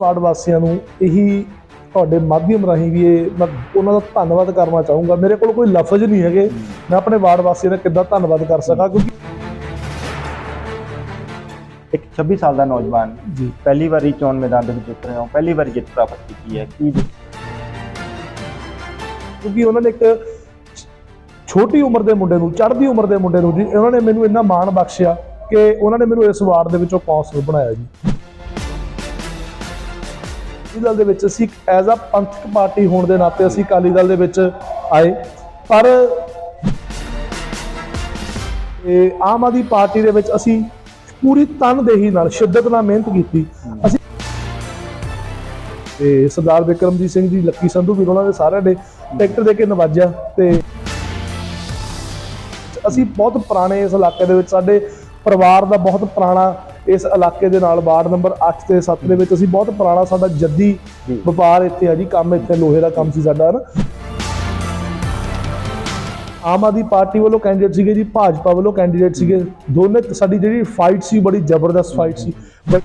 Ward ਵਾਸੀਆਂ ਨੂੰ ਇਹੀ ਤੁਹਾਡੇ ਮਾਧਿਅਮ ਰਾਹੀਂ ਵੀ ਇਹ ਮੈਂ ਉਹਨਾਂ ਦਾ ਧੰਨਵਾਦ ਕਰਨਾ ਚਾਹੂੰਗਾ। ਮੇਰੇ ਕੋਲ ਕੋਈ ਲਫ਼ਜ਼ ਨਹੀਂ ਹੈਗੇ। ਮੈਂ ਆਪਣੇ ਵਾਰਡ ਵਾਸੀਆਂ ਦਾ ਕਿੱਦਾਂ ਧੰਨਵਾਦ ਕਰ ਸਕਾਂ ਕਿਉਂਕਿ ਇੱਕ 26 ਸਾਲ ਦਾ ਨੌਜਵਾਨ ਜੀ। ਪਹਿਲੀ ਵਾਰੀ ਚੋਣ ਮੈਦਾਨ ਦੇ ਵਿੱਚ ਉਤਰੇ ਹੋ ਪਹਿਲੀ ਵਾਰੀ ਜਿੱਤ ਪ੍ਰਾਪਤ ਕੀਤੀ ਹੈ। ਕੀ ਕਿਉਂਕਿ ਉਹਨਾਂ ਨੇ ਇੱਕ ਛੋਟੀ ਉਮਰ ਦੇ ਮੁੰਡੇ ਨੂੰ ਚੜ੍ਹਦੀ ਉਮਰ ਦੇ ਮੁੰਡੇ ਨੂੰ ਜੀ ਉਹਨਾਂ ਨੇ ਮੈਨੂੰ ਇੰਨਾ ਮਾਣ ਬਖਸ਼ਿਆ ਕਿ ਉਹਨਾਂ ਨੇ ਮੈਨੂੰ ਇਸ ਵਾਰਡ ਦੇ ਵਿੱਚੋਂ ਕੌਂਸਲਰ ਬਣਾਇਆ ਜੀ। ਅਕਾਲੀ ਦਲ ਦੇ ਵਿੱਚ ਅਸੀਂ ਐਜ਼ ਅ ਪੰਥਕ ਪਾਰਟੀ ਹੋਣ ਦੇ ਨਾਤੇ ਅਸੀਂ ਅਕਾਲੀ ਦਲ ਦੇ ਵਿੱਚ ਆਏ। ਪਰ ਇਹ ਆਮ ਆਦਮੀ ਪਾਰਟੀ ਦੇ ਵਿੱਚ ਅਸੀਂ ਪੂਰੀ ਤਨਦੇਹੀ ਨਾਲ, ਸ਼ਿੱਦਤ ਨਾਲ ਮਿਹਨਤ ਕੀਤੀ। ਅਸੀਂ ਤੇ ਸਰਦਾਰ ਵਿਕਰਮਜੀਤ ਸਿੰਘ ਜੀ, ਲੱਕੀ ਸੰਧੂ ਵੀਰ ਉਹਨਾਂ ਦੇ ਸਾਰਿਆਂ ਨੇ ਟਿਕਟ ਦੇ ਕੇ ਨਵਾਜਿਆ ਤੇ ਅਸੀਂ ਬਹੁਤ ਪੁਰਾਣੇ ਇਸ ਇਲਾਕੇ ਦੇ ਵਿੱਚ, ਸਾਡੇ ਪਰਿਵਾਰ ਦਾ ਬਹੁਤ ਪੁਰਾਣਾ ਇਸ ਇਲਾਕੇ ਦੇ ਨਾਲ ਵਾਰਡ ਨੰਬਰ 8 ਤੇ 7 ਦੇ ਵਿੱਚ ਅਸੀਂ ਬਹੁਤ ਪੁਰਾਣਾ ਸਾਡਾ ਜੱਦੀ। ਵਪਾਰ ਇੱਥੇ ਆ ਜੀ ਕੰਮ ਇੱਥੇ ਲੋਹੇ ਦਾ ਕੰਮ ਸੀ ਸਾਡਾ ਨਾ ਆਮ ਆਦਮੀ ਪਾਰਟੀ ਵੱਲੋਂ ਕੈਂਡੀਡੇਟ ਸੀਗੇ ਜੀ ਭਾਜਪਾ ਵੱਲੋਂ ਕੈਂਡੀਡੇਟ ਸੀਗੇ। ਦੋਨੇ ਸਾਡੀ ਜਿਹੜੀ ਫਾਈਟ ਸੀ ਬੜੀ ਜ਼ਬਰਦਸਤ ਫਾਈਟ ਸੀ। ਬਟ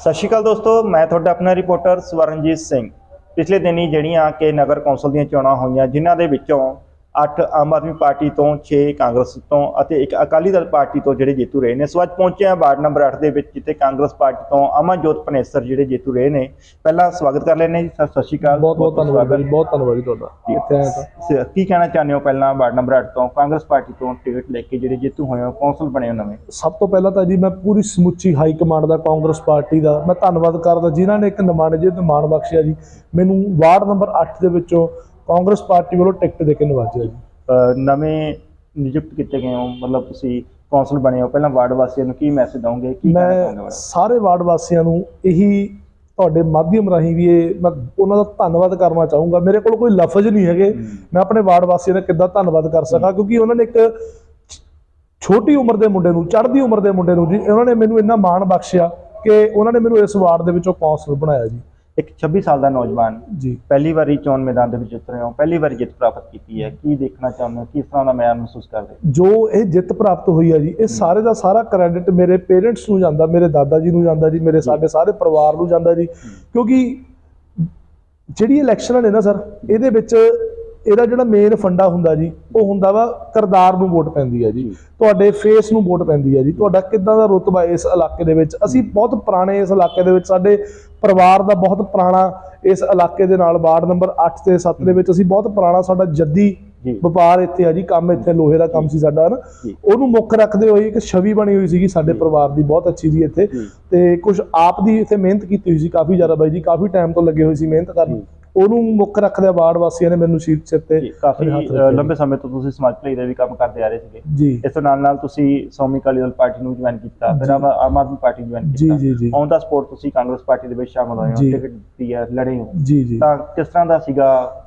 ਸਤਿ ਸ਼੍ਰੀ ਅਕਾਲ ਦੋਸਤੋ ਮੈਂ ਤੁਹਾਡਾ ਆਪਣਾ ਰਿਪੋਰਟਰ ਸਵਰਨਜੀਤ ਸਿੰਘ। ਪਿਛਲੇ ਦਿਨੀ ਜਿਹੜੀਆਂ ਕਿ ਨਗਰ ਕੌਂਸਲ ਦੀਆਂ ਚੋਣਾਂ ਹੋਈਆਂ ਜਿਨ੍ਹਾਂ ਦੇ ਵਿੱਚੋਂ 8 ਆਮ ਆਦਮੀ ਪਾਰਟੀ ਤੋਂ 6 ਕਾਂਗਰਸ ਤੋਂ ਅਤੇ ਇੱਕ ਅਕਾਲੀ ਦਲ ਪਾਰਟੀ ਤੋਂ ਜਿਹੜੇ ਜੇਤੂ ਰਹੇ ਨੇ। ਸੋ ਅੱਜ ਪਹੁੰਚੇ ਹਾਂ ਵਾਰਡ ਨੰਬਰ 8 ਦੇ ਵਿੱਚ ਜਿੱਥੇ ਕਾਂਗਰਸ ਪਾਰਟੀ ਤੋਂ ਅਮਨਜੋਤ ਪਨੇਸਰ ਜਿਹੜੇ ਜੇਤੂ ਰਹੇ ਨੇ। ਪਹਿਲਾਂ ਸਵਾਗਤ ਕਰ ਲੈਂਦੇ ਜੀ। ਸਤਿ ਸ਼੍ਰੀ ਅਕਾਲ। ਬਹੁਤ ਬਹੁਤ ਧੰਨਵਾਦ। ਜੀ। ਬਹੁਤ ਧੰਨਵਾਦ ਜੀ ਤੁਹਾਡਾ। ਇੱਥੇ ਆਇਆ ਤਾਂ। ਕੀ ਕਹਿਣਾ ਚਾਹੁੰਦੇ ਹੋ ਪਹਿਲਾਂ ਵਾਰਡ ਨੰਬਰ 8 ਤੋਂ? ਕਾਂਗਰਸ ਪਾਰਟੀ ਤੋਂ ਟਿਕਟ ਲੈ ਕੇ ਜਿਹੜੇ ਜੇਤੂ ਹੋਏ ਹੋ ਕੌਂਸਲ ਬਣੇ ਹੋ ਨਵੇਂ? ਸਭ ਤੋਂ ਪਹਿਲਾਂ ਤਾਂ ਜੀ ਮੈਂ ਪੂਰੀ ਸਮੁੱਚੀ ਹਾਈ ਕਮਾਂਡ ਦਾ ਕਾਂਗਰਸ ਪਾਰਟੀ ਦਾ ਮੈਂ ਧੰਨਵਾਦ ਕਰਦਾ ਜਿਨ੍ਹਾਂ ਨੇ ਇੱਕ ਨਿਮਾਣੇ ਤੇ ਮਾਣ ਬਖਸ਼ਿਆ ਜੀ। ਮੈਨੂੰ ਵਾਰਡ ਨੰਬਰ 8 ਦੇ ਵਿੱਚੋਂ ਕਾਂਗਰਸ ਪਾਰਟੀ ਵੱਲੋਂ ਟਿਕਟ ਦੇ ਕੇ ਨਵਾਜਿਆ ਜੀ। ਨਵੇਂ ਨਿਯੁਕਤ ਕੀਤੇ ਗਏ ਹੋ ਮਤਲਬ ਤੁਸੀਂ ਕੌਂਸਲ ਬਣੇ ਹੋ ਪਹਿਲਾਂ ਵਾਰਡ ਵਾਸੀਆਂ ਨੂੰ ਕੀ ਮੈਸੇਜ ਦਵੋਗੇ ਕੀ ਕਹਿਣਾ ਚਾਹੁੰਦੇ ਮੈਂ ਸਾਰੇ ਵਾਰਡ ਵਾਸੀਆਂ ਨੂੰ ਇਹੀ ਤੁਹਾਡੇ ਮਾਧਿਅਮ ਰਾਹੀਂ ਵੀ ਇਹ ਮੈਂ ਉਹਨਾਂ ਦਾ ਧੰਨਵਾਦ ਕਰਨਾ ਚਾਹੂੰਗਾ। ਮੇਰੇ ਕੋਲ ਕੋਈ ਲਫ਼ਜ਼ ਨਹੀਂ ਹੈਗੇ। ਮੈਂ ਆਪਣੇ ਵਾਰਡ ਵਾਸੀਆਂ ਦਾ ਕਿੱਦਾਂ ਧੰਨਵਾਦ ਕਰ ਸਕਾਂ? ਕਿਉਂਕਿ ਉਹਨਾਂ ਨੇ ਇੱਕ ਛੋਟੀ ਉਮਰ ਦੇ ਮੁੰਡੇ ਨੂੰ ਚੜ੍ਹਦੀ ਉਮਰ ਦੇ ਮੁੰਡੇ ਨੂੰ ਜੀ ਉਹਨਾਂ ਨੇ ਮੈਨੂੰ ਇੰਨਾ ਮਾਣ ਬਖਸ਼ਿਆ ਕਿ ਉਹਨਾਂ ਨੇ ਮੈਨੂੰ ਇਸ ਵਾਰਡ ਦੇ ਵਿੱਚੋਂ ਕੌਂਸਲਰ ਬਣਾਇਆ ਜੀ। ਇੱਕ 26 ਸਾਲ ਦਾ ਨੌਜਵਾਨ ਜੀ। ਪਹਿਲੀ ਵਾਰੀ ਚੋਣ ਮੈਦਾਨ ਦੇ ਵਿੱਚ ਉਤਰੇ ਹੋ ਪਹਿਲੀ ਵਾਰੀ ਜਿੱਤ ਪ੍ਰਾਪਤ ਕੀਤੀ ਹੈ। ਕੀ ਦੇਖਣਾ ਚਾਹੁੰਦੇ ਹੋ? ਕਿਸ ਤਰ੍ਹਾਂ ਦਾ ਮੈਂ ਮਹਿਸੂਸ ਕਰਦੇ? ਜੋ ਇਹ ਜਿੱਤ ਪ੍ਰਾਪਤ ਹੋਈ ਹੈ ਜੀ ਇਹ ਸਾਰੇ ਦਾ ਸਾਰਾ ਕ੍ਰੈਡਿਟ ਮੇਰੇ ਪੇਰੈਂਟਸ ਨੂੰ ਜਾਂਦਾ ਮੇਰੇ ਦਾਦਾ ਜੀ ਨੂੰ ਜਾਂਦਾ ਜੀ ਮੇਰੇ ਸਾਡੇ ਸਾਰੇ ਪਰਿਵਾਰ ਨੂੰ ਜਾਂਦਾ ਜੀ। ਕਿਉਂਕਿ ਜਿਹੜੀ ਇਲੈਕਸ਼ਨਾਂ ਨੇ ਨਾ ਸਰ ਇਹਦੇ ਵਿੱਚ ਇਹਦਾ ਜਿਹੜਾ ਮੇਨ ਫੰਡਾ ਹੁੰਦਾ ਜੀ ਉਹ ਹੁੰਦਾ ਵਾ ਕਰਦਾਰ ਨੂੰ ਵੋਟ ਪੈਂਦੀ ਹੈ ਜੀ। ਤੁਹਾਡੇ ਫੇਸ ਨੂੰ ਵੋਟ ਪੈਂਦੀ ਹੈ ਜੀ। ਤੁਹਾਡਾ ਕਿੱਦਾਂ ਦਾ ਰੁਤਬਾ ਇਸ ਇਲਾਕੇ ਦੇ ਵਿੱਚ? ਅਸੀਂ ਬਹੁਤ ਪੁਰਾਣੇ ਇਸ ਇਲਾਕੇ ਦੇ ਵਿੱਚ ਸਾਡੇ ਪਰਿਵਾਰ ਦਾ ਬਹੁਤ ਪੁਰਾਣਾ ਇਸ ਇਲਾਕੇ ਦੇ ਨਾਲ ਵਾਰਡ ਨੰਬਰ 8 ਤੇ 7 ਦੇ ਵਿੱਚ ਅਸੀਂ ਬਹੁਤ ਪੁਰਾਣਾ ਸਾਡਾ ਜੱਦੀ ਵਪਾਰ ਇੱਥੇ ਆ ਜੀ ਕੰਮ ਇੱਥੇ ਲੋਹੇ ਦਾ ਕੰਮ ਸੀ ਸਾਡਾ ਨਾ। ਉਹਨੂੰ ਮੁੱਖ ਰੱਖਦੇ ਹੋਏ ਇੱਕ ਛਵੀ ਬਣੀ ਹੋਈ ਸੀਗੀ ਸਾਡੇ ਪਰਿਵਾਰ ਦੀ ਬਹੁਤ ਅੱਛੀ ਜੀ ਇੱਥੇ। ਤੇ ਕੁਝ ਆਪ ਦੀ ਇੱਥੇ ਮਿਹਨਤ ਕੀਤੀ ਹੋਈ ਸੀ ਕਾਫੀ ਜ਼ਿਆਦਾ ਬਾਈ ਜੀ ਕਾਫੀ ਟਾਈਮ ਤੋਂ ਲੱਗੇ ਹੋਏ ਸੀ ਮਿਹਨਤ ਕਰਨ। ਉਹਨੂੰ ਮੁੱਖ ਰੱਖਦੇ ਵਾਰਡ ਵਾਸੀਆਂ ਨੇ ਮੈਨੂੰ ਸੀਟ ਸਿਰ ਤੇ ਕਾਫੀ। ਲੰਬੇ ਸਮੇਂ ਤੋਂ ਤੁਸੀਂ ਸਮਾਜ ਭਲਾਈ ਦਾ ਵੀ ਕੰਮ ਕਰਦੇ ਆ ਰਹੇ ਸੀਗੇ। ਇਸ ਤੋਂ ਨਾਲ ਨਾਲ ਤੁਸੀਂ ਸੌਮੀ ਅਕਾਲੀ ਦਲ ਪਾਰਟੀ ਨੂੰ ਜੁਆਇਨ ਕੀਤਾ ਫਿਰ ਆਮ ਆਦਮੀ ਪਾਰਟੀ ਜੁਆਇਨ ਕੀਤਾ। ਔਨ ਦਾ ਸਪੋਰਟ ਤੁਸੀਂ ਕਾਂਗਰਸ ਪਾਰਟੀ ਦੇ ਵਿੱਚ ਸ਼ਾਮਲ ਹੋਏ ਹੋ। ਟਿਕਟ ਦਿੱਤੀ ਹੈ ਲੜੇ ਹੋ। ਤਾਂ ਕਿਸ ਤਰ੍ਹਾਂ ਦਾ ਸੀਗਾ?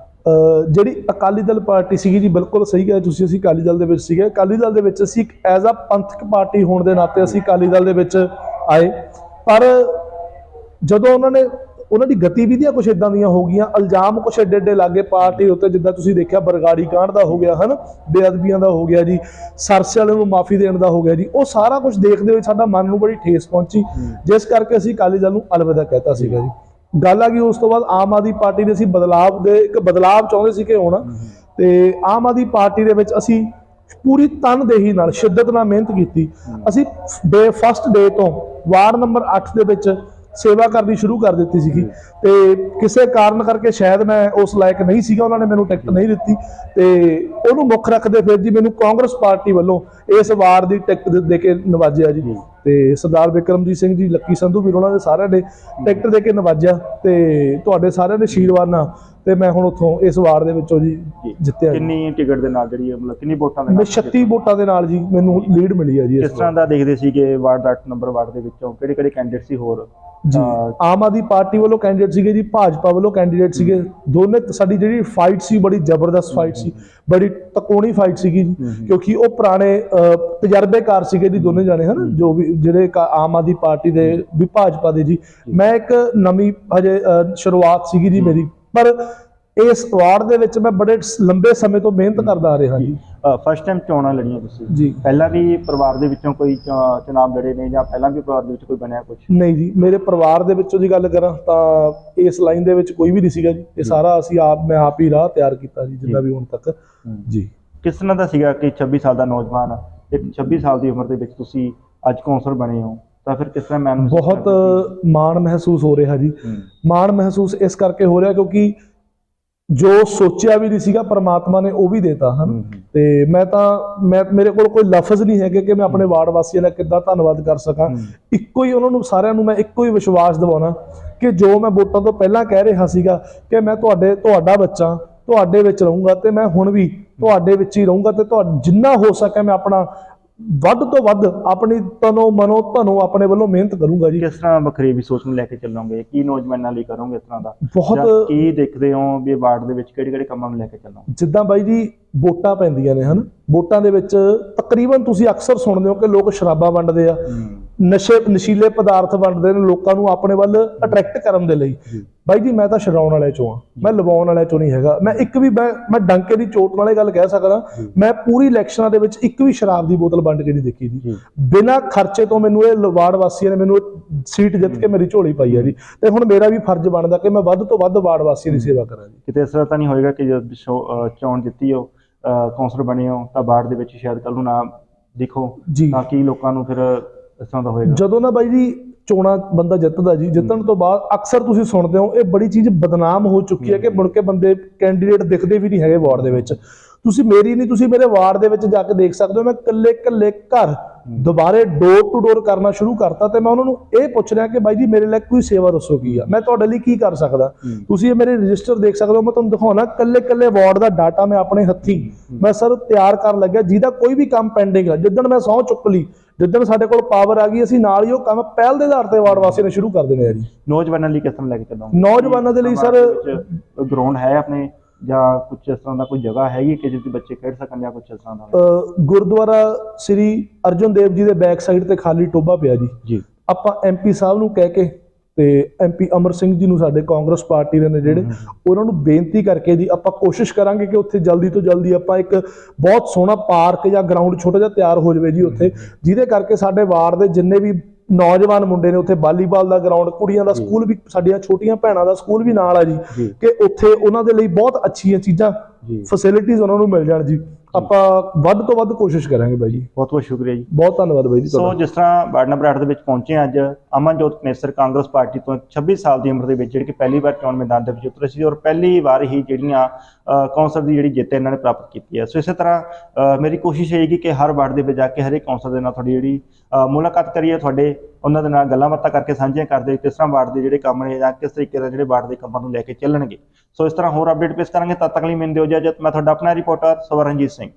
ਜਿਹੜੀ ਅਕਾਲੀ ਦਲ ਪਾਰਟੀ ਸੀਗੀ ਜੀ ਬਿਲਕੁਲ ਸਹੀ ਹੈ ਤੁਸੀਂ ਅਸੀਂ ਅਕਾਲੀ ਦਲ ਦੇ ਵਿੱਚ ਸੀਗੇ। ਅਕਾਲੀ ਦਲ ਦੇ ਵਿੱਚ ਅਸੀਂ ਐਜ਼ ਅ ਪੰਥਕ ਪਾਰਟੀ ਹੋਣ ਦੇ ਨਾਤੇ ਅਸੀਂ ਅਕਾਲੀ ਦਲ ਦੇ ਵਿੱਚ ਆਏ। ਪਰ ਜਦੋਂ ਉਹਨਾਂ ਨੇ ਉਹਨਾਂ ਦੀ ਗਤੀਵਿਧੀਆਂ ਕੁਝ ਇਦਾਂ ਦੀਆਂ ਹੋ ਗਈਆਂ ਇਲਜ਼ਾਮ ਕੁਝ ਏਡੇ ਏਡੇ ਲੱਗੇ ਪਾਰਟੀ ਉੱਤੇ ਜਿੱਦਾਂ ਤੁਸੀਂ ਦੇਖਿਆ ਬਰਗਾੜੀ ਕਾਂਡ ਦਾ ਹੋ ਗਿਆ ਹਨ? ਬੇਅਦਬੀਆਂ ਦਾ ਹੋ ਗਿਆ ਜੀ ਸਰਸੇ ਵਾਲੇ ਨੂੰ ਮਾਫੀ ਦੇਣ ਦਾ ਹੋ ਗਿਆ ਜੀ ਉਹ ਸਾਰਾ ਕੁਝ ਦੇਖਦੇ ਹੋਏ ਸਾਡਾ ਮਨ ਨੂੰ ਬੜੀ ਠੇਸ ਪਹੁੰਚੀ। ਜਿਸ ਕਰਕੇ ਅਸੀਂ ਅਕਾਲੀ ਦਲ ਨੂੰ ਅਲਵਿਦਾ ਕਹਿਤਾ ਸੀਗਾ ਜੀ। ਗੱਲ ਆ ਗਈ ਉਸ ਤੋਂ ਬਾਅਦ ਆਮ ਆਦਮੀ ਪਾਰਟੀ ਦੇ ਅਸੀਂ ਬਦਲਾਵ ਦੇ ਇੱਕ ਬਦਲਾਵ ਚਾਹੁੰਦੇ ਸੀ ਕਿ ਹੋਣਾ ਤੇ ਆਮ ਆਦਮੀ ਪਾਰਟੀ ਦੇ ਵਿੱਚ ਅਸੀਂ ਪੂਰੀ ਤਨਦੇਹੀ ਨਾਲ ਸ਼ਿੱਦਤ ਨਾਲ ਮਿਹਨਤ ਕੀਤੀ। ਅਸੀਂ ਫਸਟ ਡੇ ਤੋਂ ਵਾਰਡ ਨੰਬਰ 8 ਦੇ ਵਿੱਚ ਸੇਵਾ ਕਰਨੀ ਸ਼ੁਰੂ ਕਰ ਦਿੱਤੀ ਸੀਗੀ। ਤੇ ਕਿਸੇ ਕਾਰਨ ਕਰਕੇ ਸ਼ਾਇਦ ਮੈਂ ਉਸ ਲਾਇਕ ਨਹੀਂ ਸੀਗਾ, ਉਹਨਾਂ ਨੇ ਮੈਨੂੰ ਟਿਕਟ ਨਹੀਂ ਦਿੱਤੀ। ਤੇ ਉਹਨੂੰ ਮੁੱਖ ਰੱਖਦੇ ਫਿਰ ਜੀ ਮੈਨੂੰ ਕਾਂਗਰਸ ਪਾਰਟੀ ਵੱਲੋਂ ਇਸ ਵਾਰ ਦੀ ਟਿਕਟ ਦੇ- ਕੇ ਨਵਾਜਿਆ ਜੀ। ਤੇ ਸਰਦਾਰ ਵਿਕਰਮਜੀਤ ਸਿੰਘ ਜੀ ਲੱਕੀ ਸੰਧੂ ਵੀਰ ਉਹਨਾਂ ਦੇ ਸਾਰਿਆਂ ਨੇ ਟਿਕਟ ਦੇ ਕੇ ਨਵਾਜਿਆ ਤੇ ਤੁਹਾਡੇ ਸਾਰਿਆਂ ਦੇ ਆਸ਼ੀਰਵਾਦ ਨਾਲ ਤੇ ਮੈਂ ਹੁਣ ਉੱਥੋਂ ਇਸ ਵਾਰ ਦੇ ਵਿੱਚੋਂ ਜੀ। ਜਿੱਤਿਆ। ਕਿੰਨੀ ਟਿਕਟ ਦੇ ਨਾਲ ਜਿਹੜੀ ਹੈ, ਮਤਲਬ ਕਿੰਨੀ ਵੋਟਾਂ ਦੇ ਨਾਲ 36 ਵੋਟਾਂ ਦੇ ਨਾਲ ਜੀ ਮੈਨੂੰ ਲੀਡ ਮਿਲੀ ਆ ਜੀ ਇਸ ਤਰ੍ਹਾਂ ਦਾ ਦੇਖਦੇ ਸੀਗੇ ਵਾਰਡ 8 ਨੰਬਰ ਵਾਰਡ ਦੇ ਵਿੱਚੋਂ ਕਿਹੜੇ ਕਿਹੜੇ ਕੈਂਡੀਡੇਟ ਸੀ ਹੋਰ? ਜੀ ਆਮ ਆਦਮੀ ਪਾਰਟੀ ਵੱਲੋਂ ਕੈਂਡੀਡੇਟ ਸੀਗੇ ਜੀ ਭਾਜਪਾ ਵੱਲੋਂ ਕੈਂਡੀਡੇਟ ਸੀਗੇ। ਦੋਨੇ ਸਾਡੀ ਜਿਹੜੀ ਫਾਈਟ ਸੀ ਬੜੀ ਜ਼ਬਰਦਸਤ ਫਾਈਟ ਸੀ। ਬੜੀ ਤਕੋਣੀ ਫਾਈਟ ਸੀਗੀ ਜੀ। ਕਿਉਂਕਿ ਉਹ ਪੁਰਾਣੇ ਤਜਰਬੇਕਾਰ ਸੀਗੇ ਜੀ ਦੋਨੇ ਜਾਣੇ ਹਨ? ਜੋ ਵੀ ਜਿਹੜੇ ਆਮ ਆਦਮੀ ਪਾਰਟੀ ਦੇ ਵੀ ਭਾਜਪਾ ਦੇ ਜੀ ਮੈਂ ਇੱਕ ਨਵੀਂ ਹਜੇ ਸ਼ੁਰੂਆਤ ਸੀਗੀ ਜੀ ਮੇਰੀ। ਪਰ ਇਸ ਵਾਰਡ ਦੇ ਵਿੱਚ ਮੈਂ ਬੜੇ ਲੰਬੇ ਸਮੇਂ ਤੋਂ ਮਿਹਨਤ ਕਰਦਾ ਆ ਰਿਹਾ ਜੀ। ਫਸਟ ਟਾਈਮ ਚੋਣਾਂ ਲੜੀਆਂ ਤੁਸੀਂ। ਜੀ। ਪਹਿਲਾਂ ਵੀ ਪਰਿਵਾਰ ਦੇ ਵਿੱਚੋਂ ਕੋਈ ਚ- ਚੁਣਾਵ ਲੜੇ ਨੇ ਜਾਂ ਪਹਿਲਾਂ ਵੀ ਪਰਿਵਾਰ ਦੇ ਵਿੱਚ ਕੋਈ ਬਣਿਆ ਕੁਝ ਨਹੀਂ ਜੀ ਮੇਰੇ ਪਰਿਵਾਰ ਦੇ ਵਿੱਚੋਂ ਦੀ ਗੱਲ ਕਰਾਂ ਤਾਂ ਇਸ ਲਾਈਨ ਦੇ ਵਿੱਚ ਕੋਈ ਵੀ ਨਹੀਂ ਸੀਗਾ ਜੀ। ਇਹ ਸਾਰਾ ਅਸੀਂ ਆਪ ਮੈਂ ਆਪ ਹੀ ਰਾਹ ਤਿਆਰ ਕੀਤਾ ਜੀ ਜਿੰਨਾ ਵੀ ਹੁਣ ਤੱਕ। ਜੀ। ਕਿਸ ਤਰ੍ਹਾਂ ਦਾ ਸੀਗਾ ਕਿ 26 ਸਾਲ ਦਾ ਨੌਜਵਾਨ ਇੱਕ 26 ਸਾਲ ਦੀ ਉਮਰ ਦੇ ਵਿੱਚ ਤੁਸੀਂ ਅੱਜ ਕੌਂਸਲਰ ਬਣੇ ਹੋ ਤਾਂ ਫਿਰ ਕਿਸ ਤਰ੍ਹਾਂ ਮੈਂ ਬਹੁਤ ਮਾਣ ਮਹਿਸੂਸ ਹੋ ਰਿਹਾ ਜੀ। ਮਾਣ ਮਹਿਸੂਸ ਇਸ ਕਰਕੇ ਹੋ ਰਿਹਾ ਕਿਉਂਕਿ ਜੋ ਸੋਚਿਆ ਵੀ ਨਹੀਂ ਸੀਗਾ ਪ੍ਰਮਾਤਮਾ ਨੇ ਉਹ ਵੀ ਦੇਤਾ ਹਨ? ਤੇ ਮੈਂ ਤਾਂ ਮੈਂ ਮੇਰੇ ਕੋਲ ਕੋਈ ਲਫ਼ਜ਼ ਨਹੀਂ ਹੈਗੇ ਕਿ ਮੈਂ ਆਪਣੇ ਵਾਰਡ ਵਾਸੀਆਂ ਦਾ ਕਿੱਦਾਂ ਧੰਨਵਾਦ ਕਰ ਸਕਾਂ। ਇੱਕੋ ਹੀ ਉਹਨਾਂ ਨੂੰ ਸਾਰਿਆਂ ਨੂੰ ਮੈਂ ਇੱਕੋ ਹੀ ਵਿਸ਼ਵਾਸ ਦਿਵਾਉਣਾ ਕਿ ਜੋ ਮੈਂ ਵੋਟਾਂ ਤੋਂ ਪਹਿਲਾਂ ਕਹਿ ਰਿਹਾ ਸੀਗਾ ਕਿ ਮੈਂ ਤੁਹਾਡੇ ਤੁਹਾਡਾ ਬੱਚਾ ਤੁਹਾਡੇ ਵਿੱਚ ਰਹੂੰਗਾ ਤੇ ਮੈਂ ਹੁਣ ਵੀ ਤੁਹਾਡੇ ਵਿੱਚ ਹੀ ਰਹੂੰਗਾ ਤੇ ਜਿੰਨਾ ਹੋ ਸਕੇ ਮੈਂ ਆਪਣਾ ਵੱਧ ਤੋਂ ਵੱਧ ਆਪਣੀ ਤਨੋ ਮਨੋ ਧਨੋ ਆਪਣੇ ਵੱਲੋਂ ਮਿਹਨਤ ਕਰੂੰਗਾ ਜੀ। ਕਿਸ ਤਰ੍ਹਾਂ ਵੱਖਰੀ ਸੋਚ ਨੂੰ ਲੈ ਕੇ ਚੱਲੋਗੇ? ਕੀ ਨੌਜਵਾਨਾਂ ਲਈ ਕਰੋਗੇ ਇਸ ਤਰ੍ਹਾਂ ਦਾ? ਬਹੁਤ ਕੀ ਦੇਖਦੇ ਹੋ ਵੀ ਵਾਰਡ ਦੇ ਵਿੱਚ ਕਿਹੜੇ ਕਿਹੜੇ ਕੰਮਾਂ ਨੂੰ ਲੈ ਕੇ ਚੱਲੋਗੇ? ਜਿੱਦਾਂ ਬਾਈ ਜੀ ਵੋਟਾਂ ਪੈਂਦੀਆਂ ਨੇ ਹਨ? ਵੋਟਾਂ ਦੇ ਵਿੱਚ ਤਕਰੀਬਨ ਤੁਸੀਂ ਅਕਸਰ ਸੁਣਦੇ ਹੋ ਕਿ ਲੋਕ ਸ਼ਰਾਬਾਂ ਵੰਡਦੇ ਆ। ਨਸ਼ੇ ਨਸ਼ੀਲੇ ਪਦਾਰਥ ਵੰਡਦੇ ਨੇ ਲੋਕਾਂ ਨੂੰ ਆਪਣੇ ਵੱਲ ਅਟਰੈਕਟ ਕਰਨ ਦੇ ਲਈ। ਬਾਈ ਜੀ ਮੈਂ ਤਾਂ ਛਡਾਉਣ ਵਾਲੇ ਚੋਂ ਆ ਮੈਂ ਲਵਾਉਣ ਵਾਲੇ ਚੋਂ ਨਹੀਂ ਹੈਗਾ। ਮੈਂ ਇੱਕ ਵੀ ਮੈਂ ਡੰਕੇ ਦੀ ਚੋਟ ਨਾਲੇ ਗੱਲ ਕਹਿ ਸਕਦਾ। ਮੈਂ ਪੂਰੀ ਇਲੈਕਸ਼ਨਾਂ ਦੇ ਵਿੱਚ ਇੱਕ ਵੀ ਸ਼ਰਾਬ ਦੀ ਬੋਤਲ ਵੰਡ ਕੇ ਨਹੀਂ ਦੇਖੀ ਜੀ। ਬਿਨਾਂ ਖਰਚੇ ਤੋਂ ਮੈਨੂੰ ਇਹ ਲਵਾਰਡ ਵਾਸੀਆਂ ਨੇ ਮੈਨੂੰ ਸੀਟ ਜਿੱਤ ਕੇ ਮੇਰੀ ਝੋਲੀ ਪਾਈ ਆ ਜੀ। ਤੇ ਹੁਣ ਮੇਰਾ ਵੀ ਫਰਜ਼ ਬਣਦਾ ਕਿ ਮੈਂ ਵੱਧ ਤੋਂ ਵੱਧ ਵਾਰਡ ਵਾਸੀਆਂ ਦੀ ਸੇਵਾ ਕਰਾਂ ਜੀ। ਕਿਤੇ ਇਸ ਤਰ੍ਹਾਂ ਤਾਂ ਨਹੀਂ ਹੋਏਗਾ ਕਿ ਜਦ ਚੋਣ ਜਿੱਤੀ ਹੋ ਕੌਂਸਲਰ ਬਣੇ ਹੋ ਤਾਂ ਵਾਰਡ ਦੇ ਵਿੱਚ ਸ਼ਾਇਦ ਕੱਲ ਨੂੰ ਨਾ ਦਿਖੋ ਤਾਂ ਕੀ ਲੋਕਾਂ ਨੂੰ ਫਿਰ ਇਸ ਤਰ੍ਹਾਂ ਦਾ ਹੋਏਗਾ। ਜਦੋਂ ਨਾ ਬਾਈ ਜੀ ਚੋਣਾਂ ਬੰਦਾ ਜਿੱਤਦਾ ਜੀ ਜਿੱਤਣ ਤੋਂ ਬਾਅਦ ਅਕਸਰ ਤੁਸੀਂ ਸੁਣਦੇ ਹੋ ਇਹ ਬੜੀ ਚੀਜ਼ ਬਦਨਾਮ ਹੋ ਚੁੱਕੀ ਹੈ ਕਿ ਮੁੜ ਕੇ ਬੰਦੇ ਕੈਂਡੀਡੇਟ ਦਿਖਦੇ ਵੀ ਨਹੀਂ ਹੈਗੇ ਵਾਰਡ ਦੇ ਵਿੱਚ। ਤੁਸੀਂ ਮੇਰੀ ਨਹੀਂ ਤੁਸੀਂ ਮੇਰੇ ਵਾਰਡ ਦੇ ਵਿੱਚ ਜਾ ਕੇ ਦੇਖ ਸਕਦੇ ਹੋ ਮੈਂ ਕੱਲੇ ਕੱਲੇ ਘਰ ਦੁਬਾਰੇ ਡੋਰ ਟੂ ਡੋਰ ਕਰਨਾ ਸ਼ੁਰੂ ਕਰਤਾ ਤੇ ਮੈਂ ਉਹਨਾਂ ਨੂੰ ਇਹ ਪੁੱਛ ਰਿਹਾ ਕਿ ਬਾਈ ਜੀ ਮੇਰੇ ਲਈ ਕੋਈ ਸੇਵਾ ਦੱਸੋ ਕੀ ਆ? ਮੈਂ ਤੁਹਾਡੇ ਲਈ ਕੀ ਕਰ ਸਕਦਾ? ਤੁਸੀਂ ਇਹ ਮੇਰੇ ਰਜਿਸਟਰ ਦੇਖ ਸਕਦੇ ਹੋ ਮੈਂ ਤੁਹਾਨੂੰ ਦਿਖਾਉਣਾ ਕੱਲੇ ਕੱਲੇ ਵਾਰਡ ਦਾ ਡਾਟਾ ਮੈਂ ਆਪਣੇ ਹੱਥੀ ਮੈਂ ਸਰ ਤਿਆਰ ਕਰਨ ਲੱਗਿਆ ਜਿਹਦਾ ਕੋਈ ਵੀ ਕੰਮ ਪੈਂਡਿੰਗ ਹੈ ਜਿੱਦਣ ਮੈਂ ਸਹੁੰ ਚੁੱਕ ਲਈ ਜਿੱਦਣ ਸਾਡੇ ਕੋਲ ਪਾਵਰ ਆ ਗਈ ਅਸੀਂ ਨਾਲ ਹੀ ਉਹ ਕੰਮ ਪਹਿਲ ਦੇ ਆਧਾਰ ਤੇ ਵਾਰਡ ਵਾਸੀਆਂ ਨੇ ਸ਼ੁਰੂ ਕਰ ਦੇਣੇ ਆ ਜੀ। ਨੌਜਵਾਨਾਂ ਲਈ ਕਿਸ ਤਰ੍ਹਾਂ ਲੈ ਕੇ ਚੱਲੋਗੇ? ਨੌਜਵਾਨਾਂ ਦੇ ਲਈ ਸਰ ਗਰਾਊਂਡ ਹੈ ਆਪਣੇ ਜਾਂ ਕੁਝ ਇਸ ਤਰ੍ਹਾਂ ਦਾ ਕੋਈ ਜਗ੍ਹਾ ਹੈਗੀ ਕਿ ਜਿੱਥੇ ਬੱਚੇ ਖੇਡ ਸਕਣ ਜਾਂ ਕੁਝ ਇਸ ਤਰ੍ਹਾਂ ਦਾ? ਗੁਰਦੁਆਰਾ ਸ੍ਰੀ ਅਰਜਨ ਦੇਵ ਜੀ ਦੇ ਬੈਕ ਸਾਈਡ ਤੇ ਖਾਲੀ ਟੋਬਾ ਪਿਆ ਜੀ। ਜੀ। ਆਪਾਂ ਐਮਪੀ ਸਾਹਿਬ ਨੂੰ ਕਹਿ ਕੇ ਤੇ ਐਮਪੀ ਅਮਰ ਸਿੰਘ ਜੀ ਨੂੰ ਸਾਡੇ ਕਾਂਗਰਸ ਪਾਰਟੀ ਦੇ ਨੇ ਜਿਹੜੇ ਉਹਨਾਂ ਨੂੰ ਬੇਨਤੀ ਕਰਕੇ ਜੀ ਆਪਾਂ ਕੋਸ਼ਿਸ਼ ਕਰਾਂਗੇ ਕਿ ਉੱਥੇ ਜਲਦੀ ਤੋਂ ਜਲਦੀ ਆਪਾਂ ਇੱਕ ਬਹੁਤ ਸੋਹਣਾ ਪਾਰਕ ਜਾਂ ਗਰਾਊਂਡ ਛੋਟਾ ਜਿਹਾ ਤਿਆਰ ਹੋ ਜਾਵੇ ਜੀ ਉੱਥੇ ਜਿਹਦੇ ਕਰਕੇ ਸਾਡੇ ਵਾਰਡ ਦੇ ਜਿੰਨੇ ਵੀ ਨੌਜਵਾਨ ਮੁੰਡੇ ਨੇ ਉੱਥੇ ਵਾਲੀਬਾਲ ਦਾ ਗਰਾਊਂਡ ਕੁੜੀਆਂ ਦਾ ਸਕੂਲ ਵੀ ਸਾਡੀਆਂ ਛੋਟੀਆਂ ਭੈਣਾਂ ਦਾ ਸਕੂਲ ਵੀ ਨਾਲ ਆ ਜੀ। ਕਿ ਉੱਥੇ ਉਹਨਾਂ ਦੇ ਲਈ ਬਹੁਤ ਅੱਛੀਆਂ ਚੀਜ਼ਾਂ ਫੈਸਿਲਿਟੀਆਂ ਉਹਨਾਂ ਨੂੰ ਮਿਲ ਜਾਣ ਜੀ। ਆਪਾਂ ਵੱਧ ਤੋਂ ਵੱਧ ਕੋਸ਼ਿਸ਼ ਕਰਾਂਗੇ ਬਾਈ ਜੀ। ਬਹੁਤ ਬਹੁਤ ਸ਼ੁਕਰੀਆ ਜੀ। ਬਹੁਤ ਧੰਨਵਾਦ ਬਾਈ ਜੀ ਸੋ ਜਿਸ ਤਰ੍ਹਾਂ ਵਾਰਡ ਨੰਬਰ 8 ਦੇ ਵਿੱਚ ਪਹੁੰਚੇ ਹਾਂ ਅੱਜ ਅਮਨਜੋਤ ਕਨੇਸਰ ਕਾਂਗਰਸ ਪਾਰਟੀ ਤੋਂ 26 ਸਾਲ ਦੀ ਉਮਰ ਦੇ ਵਿੱਚ ਜਿਹੜੀ ਕਿ ਪਹਿਲੀ ਵਾਰ ਚੋਣ ਮੈਦਾਨ ਦੇ ਵਿੱਚ ਉਤਰੇ ਸੀ ਔਰ ਪਹਿਲੀ ਵਾਰ ਹੀ ਜਿਹੜੀਆਂ ਕੌਂਸਲ ਦੀ ਜਿਹੜੀ ਜਿੱਤ ਇਹਨਾਂ ਨੇ ਪ੍ਰਾਪਤ ਕੀਤੀ ਹੈ। ਸੋ ਇਸੇ ਤਰ੍ਹਾਂ ਮੇਰੀ ਕੋਸ਼ਿਸ਼ ਰਹੇਗੀ ਕਿ ਹਰ ਵਾਰਡ ਦੇ ਵਿੱਚ ਜਾ ਕੇ ਹਰੇਕ ਕੌਂਸਲ ਦੇ ਨਾਲ ਤੁਹਾਡੀ ਜਿਹੜੀ ਮੁਲਾਕਾਤ ਕਰੀਏ ਤੁਹਾਡੇ ਉਹਨਾਂ ਦੇ ਨਾਲ ਗੱਲਾਂ ਬਾਤਾਂ ਕਰਕੇ ਸਾਂਝੀਆਂ ਕਰਦੇ ਕਿਸ ਤਰ੍ਹਾਂ ਵਾਰਡ ਦੇ ਜਿਹੜੇ ਕੰਮ ਨੇ ਜਾਂ ਕਿਸ ਤਰੀਕੇ ਨਾਲ ਜਿਹੜੇ ਵਾਰਡ ਦੇ ਕੰਮਾਂ ਨੂੰ ਲੈ ਕੇ ਚੱਲਣਗੇ। ਸੋ ਇਸ ਤਰ੍ਹਾਂ ਹੋਰ ਅਪਡੇਟ ਪੇਸ਼ ਕਰਾਂਗੇ ਤਦ ਤੱਕ ਲਈ ਮੈਨੂੰ ਦਿਓ ਇਜਾਜ਼ਤ। ਮੈਂ ਤੁਹਾਡਾ ਆਪਣਾ ਰਿਪੋਰਟਰ ਸਵਰਨਜੀਤ ਸਿੰਘ